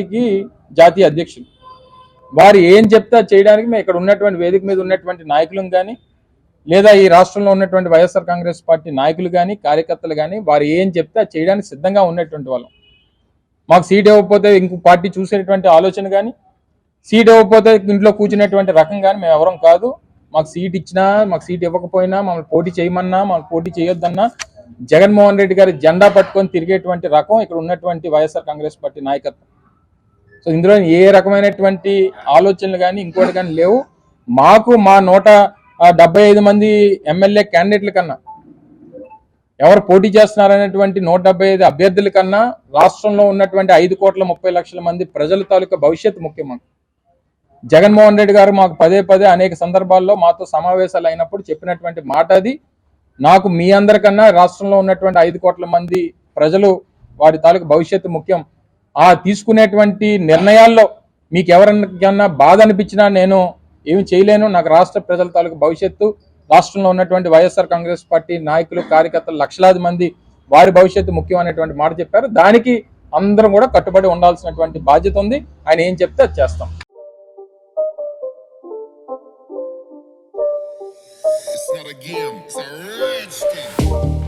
పార్టీకి జాతీయ అధ్యక్షులు. వారు ఏం చెప్తే చేయడానికి మేము ఇక్కడ ఉన్నటువంటి వేదిక మీద ఉన్నటువంటి నాయకులను కానీ లేదా ఈ రాష్ట్రంలో ఉన్నటువంటి వైఎస్ఆర్ కాంగ్రెస్ పార్టీ నాయకులు కానీ కార్యకర్తలు కానీ వారు ఏం చెప్తే చేయడానికి సిద్ధంగా ఉన్నటువంటి వాళ్ళం. మాకు సీట్ ఇవ్వకపోతే ఇంకో పార్టీ చూసేటువంటి ఆలోచన కానీ సీట్ ఇవ్వకపోతే ఇంట్లో కూర్చునేటువంటి రకం కానీ మేము ఎవరం కాదు. మాకు సీట్ ఇచ్చినా మాకు సీట్ ఇవ్వకపోయినా మమ్మల్ని పోటీ చేయమన్నా మమ్మల్ని పోటీ చేయొద్దన్నా జగన్మోహన్ రెడ్డి గారి జెండా పట్టుకొని తిరిగేటువంటి రకం ఇక్కడ ఉన్నటువంటి వైఎస్ఆర్ కాంగ్రెస్ పార్టీ నాయకత్వం. సో ఇందులో ఏ రకమైనటువంటి ఆలోచనలు కానీ ఇంకోటి కానీ లేవు. మాకు మా నూట డెబ్బై ఐదు మంది ఎమ్మెల్యే క్యాండిడేట్ల కన్నా ఎవరు పోటీ చేస్తున్నారనేటువంటి నూట డెబ్బై ఐదు అభ్యర్థుల కన్నా రాష్ట్రంలో ఉన్నటువంటి ఐదు కోట్ల ముప్పై లక్షల మంది ప్రజల తాలూకా భవిష్యత్తు ముఖ్యం జగన్మోహన్ రెడ్డి గారు మాకు పదే పదే అనేక సందర్భాల్లో మాతో సమావేశాలు అయినప్పుడు చెప్పినటువంటి మాట అది. నాకు మీ అందరికన్నా రాష్ట్రంలో ఉన్నటువంటి ఐదు కోట్ల మంది ప్రజలు వారి తాలూకు భవిష్యత్తు ముఖ్యం. ఆ తీసుకునేటువంటి నిర్ణయాల్లో మీకు ఎవరికన్నా బాధ అనిపించినా నేను ఏమి చేయలేను. నాకు రాష్ట్ర ప్రజల తాలూకు భవిష్యత్తు రాష్ట్రంలో ఉన్నటువంటి వైఎస్ఆర్ కాంగ్రెస్ పార్టీ నాయకులు కార్యకర్తలు లక్షలాది మంది వారి భవిష్యత్తు ముఖ్యం అనేటువంటి మాట చెప్పారు. దానికి అందరం కూడా కట్టుబడి ఉండాల్సినటువంటి బాధ్యత ఉంది. ఆయన ఏం చెప్తే అది చేస్తాం. It's not a game, it's a rich game.